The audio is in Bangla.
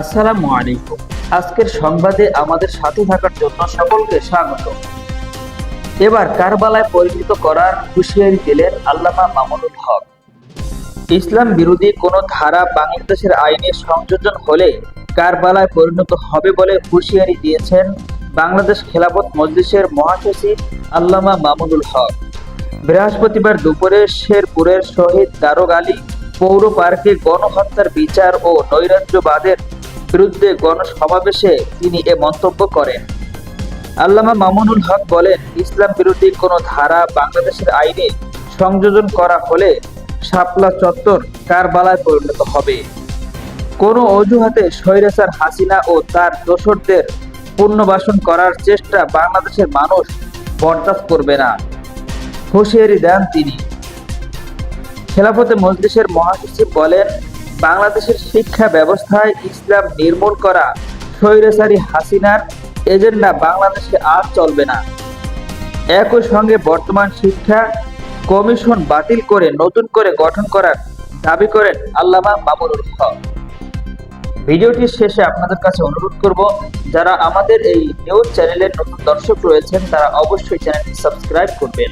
আসসালামু আলাইকুম। আজকের সংবাদে আমাদের সাথে থাকার জন্য সকলকে স্বাগত। এবার কারবালায় করার হুঁশিয়ারি দিলেন আল্লামা মামুনুল হক। ইসলাম বিরোধী কোনো ধারা বাংলাদেশের আইনে সংযোজন হলে কারবালায় পরিণত হবে বলে হুঁশিয়ারি দিয়েছেন বাংলাদেশ খেলাফত মজলিসের মহাসচিব আল্লামা মামুনুল হক। বৃহস্পতিবার দুপুরে শেরপুরের শহীদ দারোগ আলী পৌর পার্কে গণহত্যার বিচার ও নৈরাজ্যবাদের বিরুদ্ধে গণসমাবেশে তিনি এ মন্তব্য করেন। আল্লামা মামুনুল হক বলেন, ইসলাম বিরোধী কোনো ধারা বাংলাদেশের আইনে সংযোজন করা হলে শাপলা চত্বর কারবালায় পরিণত হবে। কোনো অজুহাতে স্বৈরাচার হাসিনা ও তার দোসরদের পুনর্বাসন করার চেষ্টা বাংলাদেশের মানুষ বরদাস্ত করবে না। হুঁশিয়ারি দেন তিনি। খেলাফতে মজলিসের মহাসচিব বলেন বাংলাদেশের শিক্ষা ব্যবস্থায় ইসলাম নির্মূল করা স্বৈরাচারী হাসিনার এজেন্ডা বাংলাদেশে আর চলবে না। একই সঙ্গে বর্তমান শিক্ষা কমিশন বাতিল করে নতুন করে গঠন করার দাবি করেন আল্লামা মামুনুল হক। ভিডিওটির শেষে আপনাদের কাছে অনুরোধ করব, যারা আমাদের এই নিউজ চ্যানেলের নতুন দর্শক রয়েছেন, তারা অবশ্যই চ্যানেলটি সাবস্ক্রাইব করবেন।